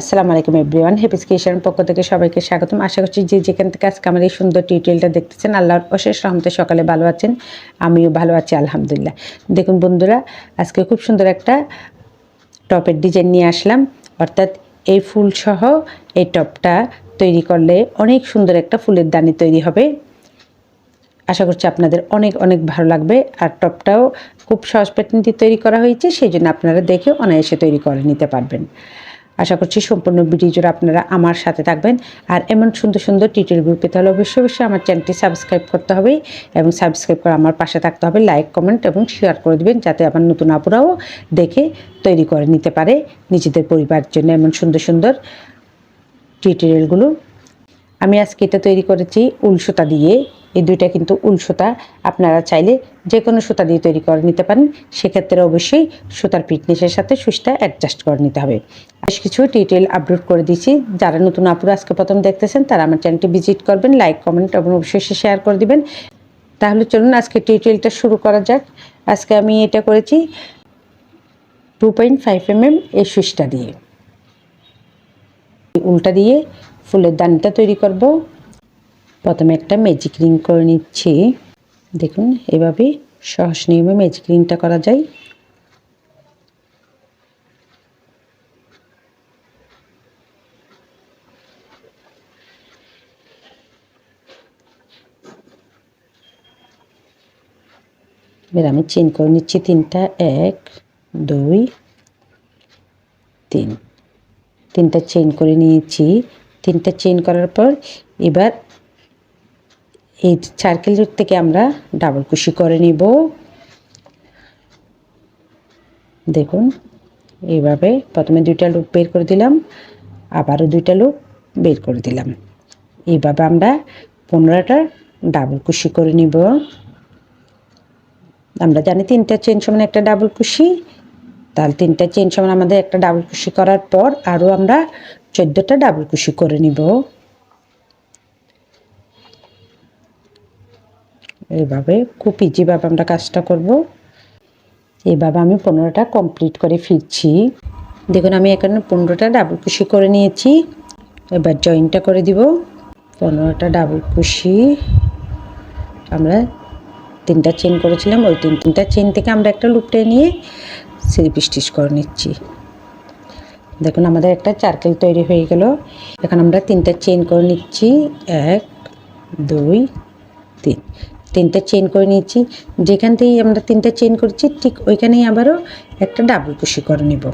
আসসালামু আলাইকুম, এভরিওয়ান। হেপিস কিশোর পক্ষ থেকে সবাইকে স্বাগতম। আশা করছি যে যেখান থেকে আজকে আমার এই সুন্দর টিউটোরিয়ালটা দেখতেছেন, আল্লাহর অশেষ রহমতে সকালে ভালো আছেন, আমিও ভালো আছি, আলহামদুলিল্লাহ। দেখুন বন্ধুরা, আজকে খুব সুন্দর একটা টপের ডিজাইন নিয়ে আসলাম। অর্থাৎ এই ফুল সহ এই টপটা তৈরি করলে অনেক সুন্দর একটা ফুলের দানি তৈরি হবে। আশা করছি আপনাদের অনেক অনেক ভালো লাগবে। আর টপটাও খুব সহজ প্যাটার্ন দিয়ে তৈরি করা হয়েছে সেই জন্য আপনারা দেখে অনায়াসে তৈরি করে নিতে পারবেন। আশা করছি সম্পূর্ণ ভিডিও জুড়ে আপনারা আমার সাথে থাকবেন। আর এমন সুন্দর সুন্দর টিউটোরিয়াল পেতে হলে অবশ্যই অবশ্যই আমার চ্যানেলটি সাবস্ক্রাইব করতে হবে এবং সাবস্ক্রাইব করে আমার পাশে থাকতে হবে। লাইক কমেন্ট এবং শেয়ার করে দেবেন যাতে আমার নতুন আপুরাও দেখে তৈরি করে নিতে পারে নিজেদের পরিবারের জন্য এমন সুন্দর সুন্দর টিউটোরিয়ালগুলো আমি আজকে এটা তৈরি করেছি উল সুতা দিয়ে। এই দুইটা কিন্তু উল সুতা আপনারা চাইলে যে কোনো সুতা দিয়ে তৈরি করে নিতে পারেন। সেক্ষেত্রে অবশ্যই সুতার ফিটনেসের সাথে সুইচটা অ্যাডজাস্ট করে নিতে হবে। বেশ কিছু টিটেল আপলোড করে দিয়েছি। যারা নতুন আপুরা আজকে প্রথম দেখতেছেন, তারা আমার চ্যানেলটি ভিজিট করবেন লাইক কমেন্ট এবং অবশ্যই শেয়ার করে দিবেন। তাহলে চলুন আজকে টিউটোরিয়ালটা শুরু করা যাক। আজকে আমি এটা করেছি two point five M M এই সুইচটা দিয়ে। উল্টা দিয়ে ফুলের দানিটা তৈরি করব। প্রথমে একটা ম্যাজিক রিং করে নিচ্ছি। দেখুন, এভাবে সহজ নিয়মে ম্যাজিক রিংটা করা যায়। এবার আমি চেন করে নিচ্ছি তিনটা, এক, দুই, তিন। তিনটা চেন করে নিয়েছি। তিনটা চেন করার পর এবার এই সার্কেল থেকে আমরা ডাবল কুশি করে নিব। দেখুন, এইভাবে প্রথমে দুইটা লুপ বের করে দিলাম, আবারও দুইটা লুপ বের করে দিলাম। এইভাবে আমরা পনেরোটা ডাবল কুশি করে নিব। আমরা জানি তিনটা চেন সমান একটা ডাবল কুশি, তাহলে তিনটা চেন সমান আমাদের একটা ডাবল কুশি করার পর আরও আমরা চোদ্দোটা ডাবল কুশি করে নিব। এইভাবে খুব ইজিভাবে আমরা কাজটা করব এইভাবে আমি পনেরোটা কমপ্লিট করে ফিরছি। দেখুন, আমি এখানে পনেরোটা ডাবল কুশি করে নিয়েছি। এবার জয়েন্টটা করে দিব। পনেরোটা ডাবল কুশি আমরা তিনটা চেন করেছিলাম, ওই তিন তিনটা চেন থেকে আমরা একটা লুপটে নিয়ে স্লিপ স্টিচ করে নিচ্ছি। দেখুন, আমাদের একটা চারকেল তৈরি হয়ে গেল। এখন আমরা তিনটা চেন করে নিচ্ছি। এক, দুই, তিন। তিনটা চেন করে নিচ্ছি। যেখান থেকেই আমরা তিনটা চেন করছি, ঠিক ওইখানেই আবারও একটা ডাবল কুশি করে নেব।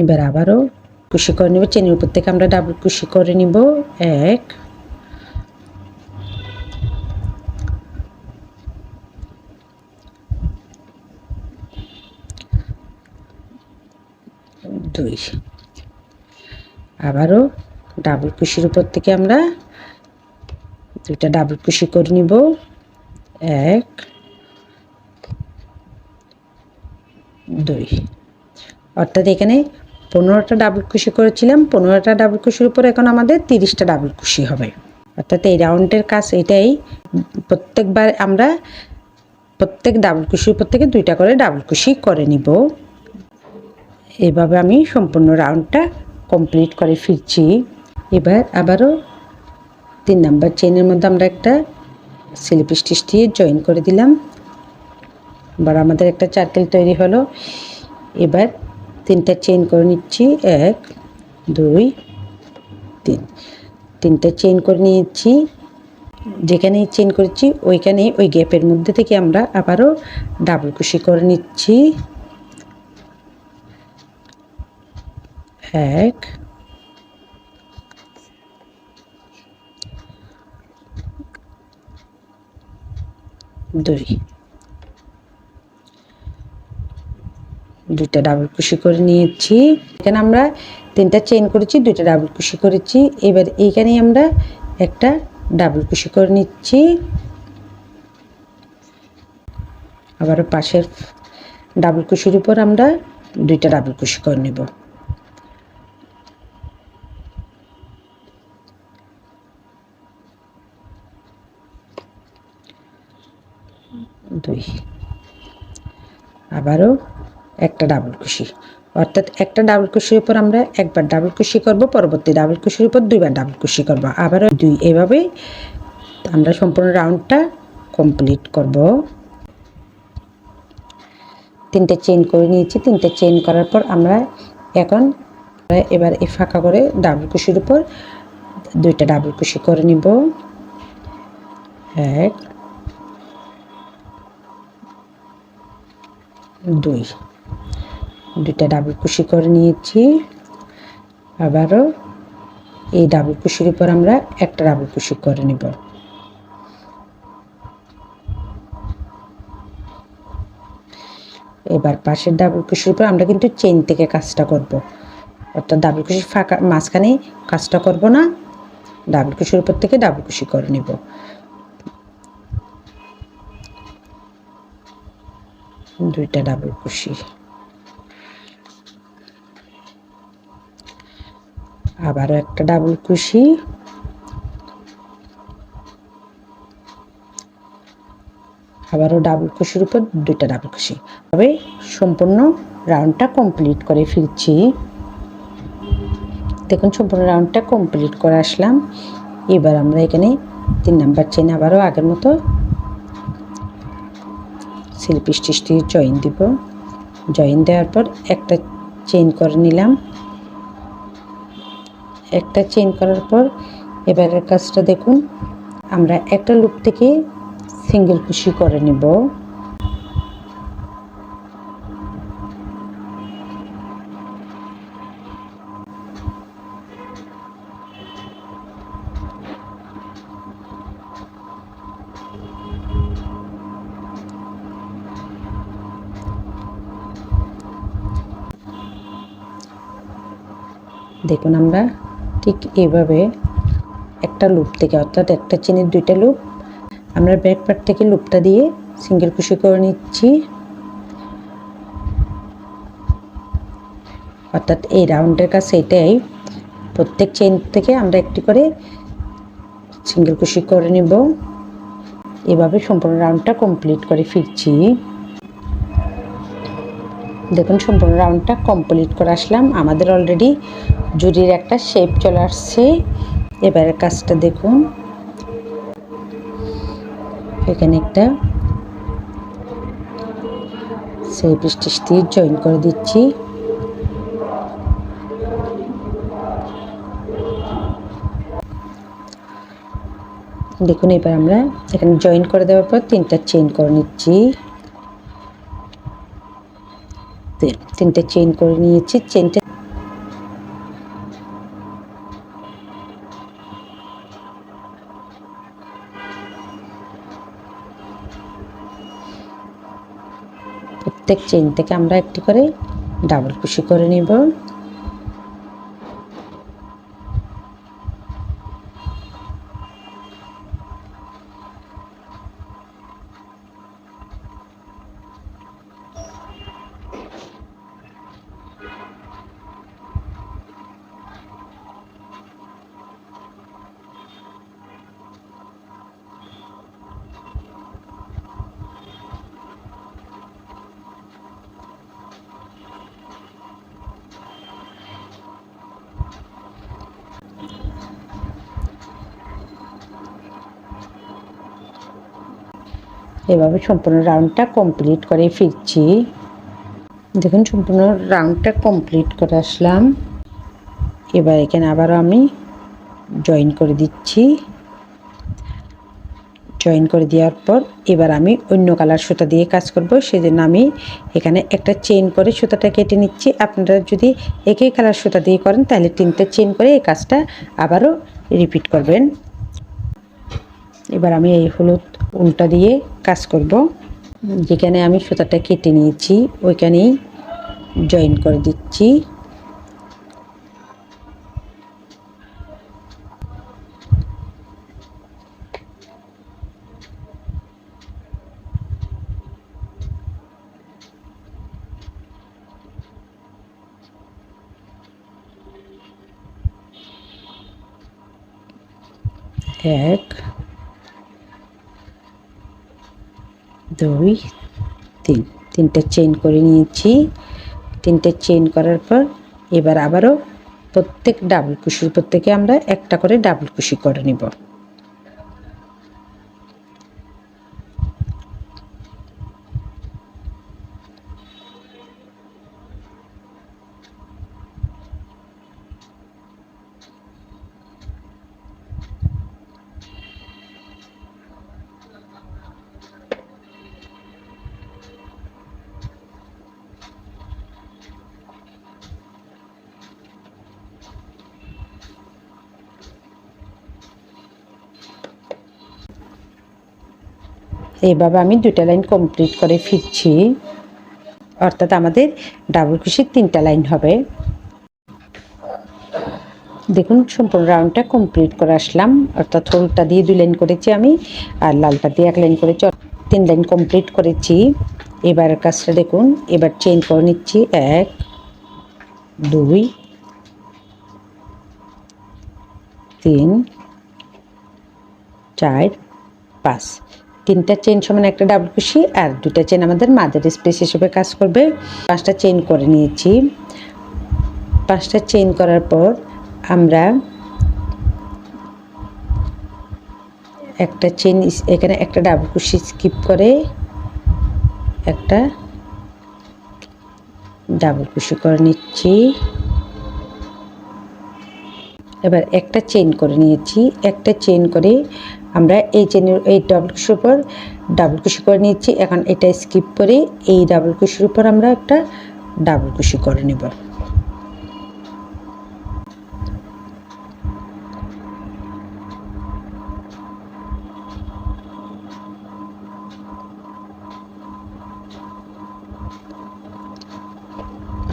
এবার আবারও কুশি করে নেব। চেনের উপর থেকে আমরা ডাবল কুশি করে নিব। এক দুই। আবারও ডাবল কুশির উপর থেকে আমরা দুইটা ডাবল কুশি করে নিব। এক, দুই। অর্থাৎ এখানে পনেরোটা ডাবল কুশি করেছিলাম, পনেরোটা ডাবল কুশির উপর এখন আমাদের তিরিশটা ডাবল কুশি হবে। অর্থাৎ এই রাউন্ডের কাজ এটাই, প্রত্যেকবার আমরা প্রত্যেক ডাবল কুশির উপর থেকে দুইটা করে ডাবল কুশি করে নিব। এভাবে আমি সম্পূর্ণ রাউন্ডটা কমপ্লিট করে ফিরছি। এবার আবারও তিন নাম্বার চেনের মধ্যে আমরা একটা স্লিপ স্টিচ দিয়ে জয়েন করে দিলাম। এবার আমাদের একটা চার্কেল তৈরি হলো। এবার তিনটা চেন করে নিচ্ছি। এক, দুই, তিন। তিনটা চেন করে নিয়েছি। যেখানেই চেন করেছি, ওইখানেই ওই গ্যাপের মধ্যে থেকে আমরা আবারও ডাবল কুশি করে নিচ্ছি। এক দুই। দুইটা ডাবল কুশি করে নিয়েছি। এখানে আমরা তিনটা চেন করেছি, দুইটা ডাবল কুশি করেছি। এবার এইখানেই আমরা একটা ডাবল কুশি করে নিচ্ছি। আবার পাশের ডাবল কুশির উপর আমরা দুইটা ডাবল কুশি করে নেব। আবারও একটা ডাবল কুশি অর্থাৎ একটা ডাবল কুশির উপর আমরা একবার ডাবল কুশি করব, পরবর্তী ডাবল কুশির উপর দুইবার ডাবল কুশি করব। আবারও দুই এভাবে আমরা সম্পূর্ণ রাউন্ডটা কমপ্লিট করব। তিনটে চেইন করে নিয়েছি। তিনটে চেইন করার পর আমরা এখন এবার এই ফাঁকা করে ডাবল কুশির উপর দুইটা ডাবল কুশি করে নিব। এক দুই। দুইটা ডাবল কুশি করে নিয়েছি। আবারও এই ডাবল কুশির উপর আমরা একটা ডাবল কুশি করে নিব। এবার পাশের ডাবল কুশির উপর আমরা কিন্তু চেন থেকে কাজটা করব। অর্থাৎ ডাবল কুশির ফাঁকা মাঝখানে কাজটা করব না। ডাবল কুশির উপর থেকে ডাবল কুশি করে নিব। দুইটা ডাবল কুশি আবারও একটা ডাবল কুশি আবারও ডাবল কুশির উপর দুইটা ডাবল কুশি তবে সম্পূর্ণ রাউন্ডটা কমপ্লিট করে ফিরছি। দেখুন, সম্পূর্ণ রাউন্ডটা কমপ্লিট করে আসলাম। এবার আমরা এখানে তিন নাম্বার চেন আবারও আগের মতো স্লিপ স্টিচ জয়েন দিব। জয়েন দেওয়ার পর একটা চেন করে নিলাম। একটা চেন করার পর এবারের কাজটা দেখুন, আমরা একটা লুপ থেকে সিঙ্গেল কুশি করে নেব। দেখুন আমরা ঠিক এভাবে একটা লুপ থেকে, অর্থাৎ একটা চেনের দুইটা লুপ আমরা ব্যাক পার্ট থেকে লুপটা দিয়ে সিঙ্গেল কুশি করে নিচ্ছি। অর্থাৎ এই রাউন্ডের কাছে এটাই প্রত্যেক চেন থেকে আমরা একটি করে সিঙ্গেল কুশি করে নিব। এভাবে সম্পূর্ণ রাউন্ডটা কমপ্লিট করে ফিরছি। দেখুন, সম্পূর্ণ রাউন্ডটা কমপ্লিট করে আসলাম। আমাদের অলরেডি জুরির একটা শেপ চলে আসছে। এবারের কাজটা দেখুন। এখানে একটা সেই স্টিচ দিয়ে জয়েন করে দিচ্ছি। দেখুন, এবার আমরা এখানে জয়েন করে দেওয়ার পর তিনটা চেইন করে নিচ্ছি। তিনটে চেন করে নিয়েছি চেনটা প্রত্যেক চেন থেকে আমরা একটি করে ডাবল কুশি করে নিব। এভাবে সম্পূর্ণ রাউন্ডটা কমপ্লিট করে ফিরছি। দেখুন, সম্পূর্ণ রাউন্ডটা কমপ্লিট করে আসলাম। এবার এখানে আবারও আমি জয়েন করে দিচ্ছি। জয়েন করে দেওয়ার পর এবার আমি অন্য কালার সুতা দিয়ে কাজ করব। সেজন্য আমি এখানে একটা চেন করে সুতাটা কেটে নিচ্ছি। আপনারা যদি একই কালার সুতা দিয়ে করেন, তাহলে তিনটে চেন করে এই কাজটা আবারও রিপিট করবেন। এবার আমি এই হলুদ উল্টা দিয়ে কাজ করব। যেখানে আমি সুতাটা কেটে নিয়েছি ওইখানেই জয়েন করে দিচ্ছি। এক। দুই, তিন। তিনটা চেইন করে নিয়েছি। তিনটে চেইন করার পর এবার আবারও প্রত্যেক ডাবল কুশির প্রত্যেকে আমরা একটা করে ডাবল কুশি করে নিব। এইভাবে আমি দুটা লাইন কমপ্লিট করে ফিরছি। অর্থাৎ আমাদের ডাবল কুশির তিনটা লাইন হবে। দেখুন, সম্পূর্ণ রাউন্ডটা কমপ্লিট করে আসলাম। অর্থাৎ হলুদটা দিয়ে দুই লাইন করেছি আমি, আর লালটা দিয়ে এক লাইন করেছি। তিন লাইন কমপ্লিট করেছি। এবার কাজটা দেখুন, এবার চেইন করে নিচ্ছি। এক, দুই, তিন, চার, পাঁচ। তিনটা চেন সমান একটা ডাবল কুশি আর দুটা চেন আমাদের মাদের স্পেস হিসেবে কাজ করবে। পাঁচটা চেন করে নিয়েছি। পাঁচটা চেন করার পর আমরা একটা চেন এখানে একটা ডাবল কুশি স্কিপ করে একটা ডাবল কুশি করে নিচ্ছি। এবার একটা চেন করে নিয়েছি। একটা চেন করে আমরা এই চেনের এই ডাবল কুশির উপর ডাবল কুশি করে নিচ্ছি। এখন এটা স্কিপ করে এই ডাবল কুশির উপর আমরা একটা ডাবল কুশি করে নেব।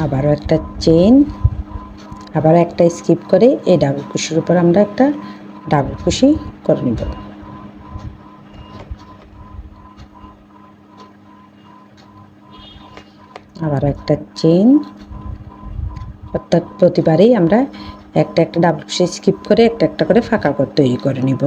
আবারও একটা চেন আবার একটা স্কিপ করে এই ডাবল কুশির উপর আমরা একটা ডাবল কুশি করে নিব। আবার একটা চেন অর্থাৎ প্রতিবারেই আমরা একটা একটা ডাবল কুশি স্কিপ করে একটা একটা করে ফাঁকা করে তৈরি করে নিব।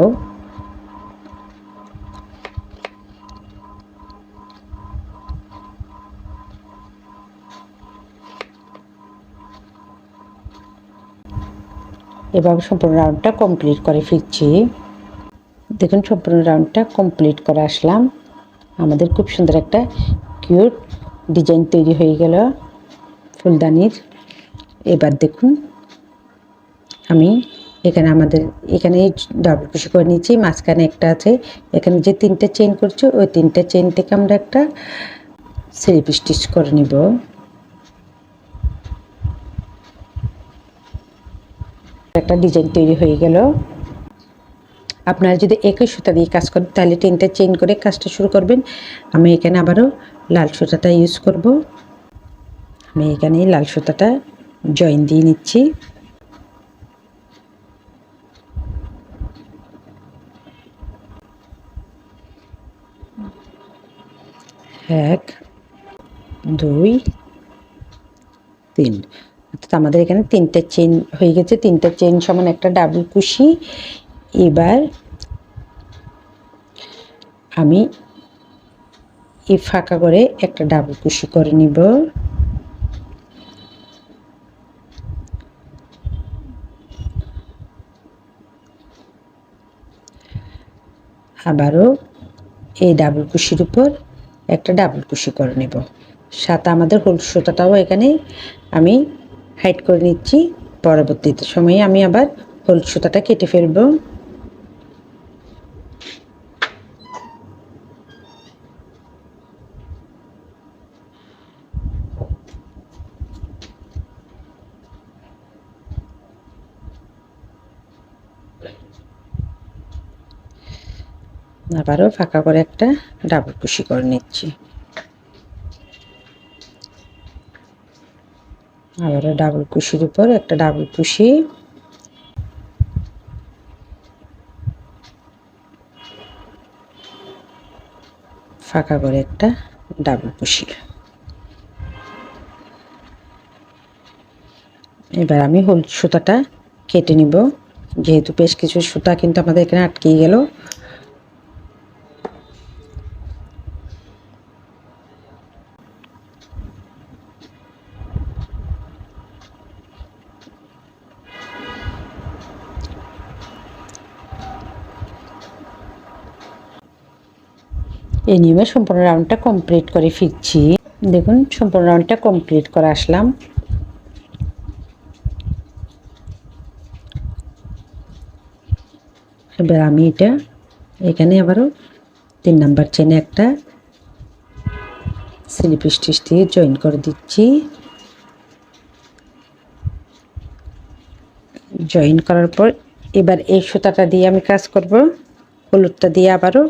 এভাবে সম্পূর্ণ রাউন্ডটা কমপ্লিট করে ফিরছি দেখুন, সম্পূর্ণ রাউন্ডটা কমপ্লিট করে আসলাম। আমাদের খুব সুন্দর একটা কিউট ডিজাইন তৈরি হয়ে গেল ফুলদানির। এবার দেখুন, আমি এখানে আমাদের, এখানে ডাবল কুশি করে নিয়েছি, মাঝখানে একটা আছে। এখানে যে তিনটে চেন করছি, ওই তিনটে চেন থেকে আমরা একটা স্লিপ স্টিচ করে নিব। একটা ডিজাইন তৈরি হয়ে গেল। আপনারা যদি একই সুতা দিয়ে কাজ করেন, তাহলে তিনটা চেন করে কাজটা শুরু করবেন। আমি এখানে আবারও লাল সুতাটা ইউজ করব। আমি এখানে লাল সুতাটা জয়েন দিয়ে নিচ্ছি। এক, দুই, তিন। অর্থাৎ আমাদের এখানে তিনটে চেন হয়ে গেছে। তিনটে চেন সমান একটা ডাবল কুশি। এবার আমি এই ফাঁকা করে একটা ডাবল কুশি করে নিব। আবারও এই ডাবল কুশির উপর একটা ডাবল কুশি করে নেব। সাথে আমাদের হলুদ সুতাটাও এখানে আমি হাইট করে নিচ্ছি। পরবর্তীতে সময়ে আমি আবার হলুদ সুতাটা কেটে ফেলব। আবারও ফাঁকা করে একটা ডাবল কুশি করে নিচ্ছি। আবারও ডাবল কুশির উপর একটা ডাবল কুশি ফাঁকা করে একটা ডাবল কুশি এবার আমি হলুদ সুতাটা কেটে নিব। যেহেতু বেশ কিছু সুতা কিন্তু আমাদের এখানে আটকেই গেল এই নিয়মে সম্পূর্ণ রাউন্ডটা কমপ্লিট করে ফিরছি। দেখুন, সম্পূর্ণ রাউন্ডটা কমপ্লিট করে আসলাম। এবার আমি এটা এখানে আবারও তিন নাম্বার চেনে একটা স্লিপ স্টিচ দিয়ে জয়েন করে দিচ্ছি। জয়েন করার পর এবার এই সুতাটা দিয়ে আমি কাজ করব। হলুদটা দিয়ে আবারও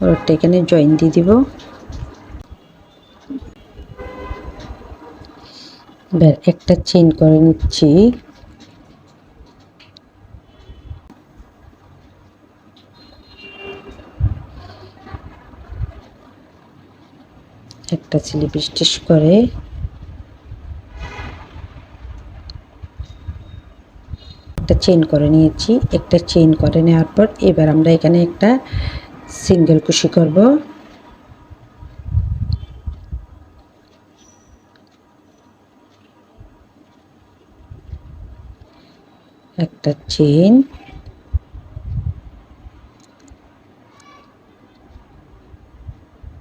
হলুদটা এখানে জয়েন দিয়ে দিব। এবার একটা চেন করে নিচ্ছি। একটা স্লিপ স্টিচ করে। একটা চেন করে নিয়েছি। একটা চেন করে নেওয়ার পর এবার আমরা এখানে একটা সিঙ্গেল কুশি করব। একটা চেন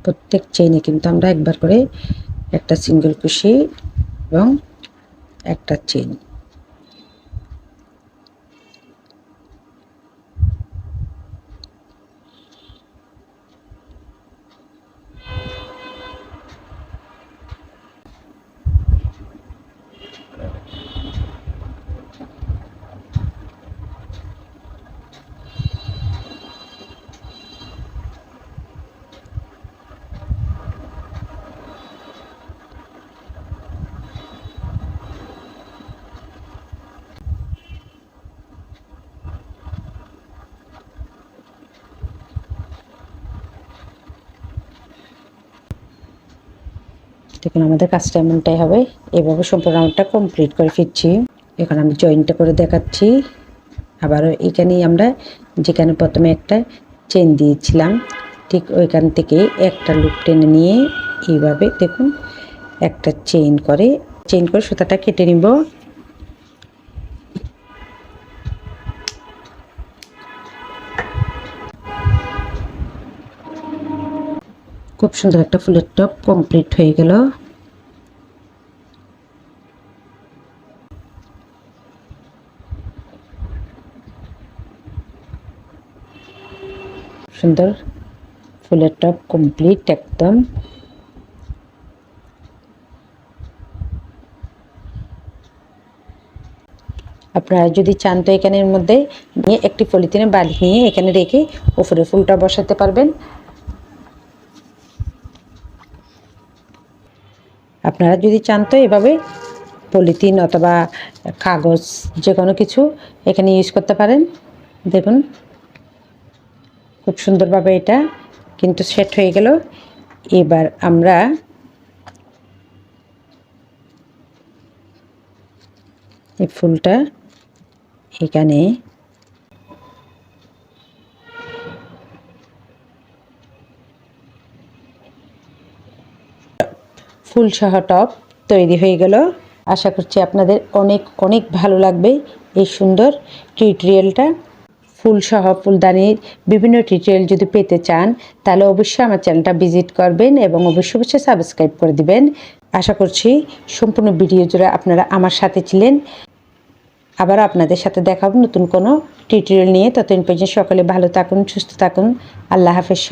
প্রত্যেক চেইনে কিন্তু আমরা একবার করে একটা সিঙ্গেল কুশি এবং একটা চেন দেখুন আমাদের কাজটা এমনটাই হবে। এভাবে সম্পূর্ণ রাউন্ডটা কমপ্লিট করে ফিরছি। এখন আমি জয়েন্টটা করে দেখাচ্ছি। আবারও এখানেই আমরা যেখানে প্রথমে একটা চেন দিয়েছিলাম, ঠিক ওইখান থেকে একটা লুপ টেনে নিয়ে এইভাবে দেখুন, একটা চেইন করে চেইন করে সুতাটা কেটে নিব। খুব সুন্দর একটা ফুলের টপ কমপ্লিট হয়ে গেল। সুন্দর ফুলের টপ কমপ্লিট একদম। আপনারা যদি চান তো এখানের মধ্যে নিয়ে একটি পলিথিনে নিয়ে এখানে রেখে উপরে ফুলটা বসাতে পারবেন। আপনারা যদি চান তো এভাবে পলিথিন অথবা কাগজ যে কোনো কিছু এখানে ইউজ করতে পারেন। দেখুন, খুব সুন্দরভাবে এটা কিন্তু সেট হয়ে গেল। এবার আমরা এই ফুলটা এখানে ফুল সহ টপ তৈরি হয়ে গেল। আশা করছি আপনাদের অনেক অনেক ভালো লাগবে এই সুন্দর টিউটোরিয়ালটা ফুল সহ ফুলদানির বিভিন্ন টিউটোরিয়াল যদি পেতে চান, তাহলে অবশ্যই আমার চ্যানেলটা ভিজিট করবেন এবং অবশ্যই অবশ্যই সাবস্ক্রাইব করে দিবেন। আশা করছি সম্পূর্ণ ভিডিও জুড়ে আপনারা আমার সাথে ছিলেন। আবার আপনাদের সাথে দেখাবো নতুন কোনো টিউটোরিয়াল নিয়ে। ততদিন পর্যন্ত সকলে ভালো থাকুন, সুস্থ থাকুন। আল্লাহ হাফেজ।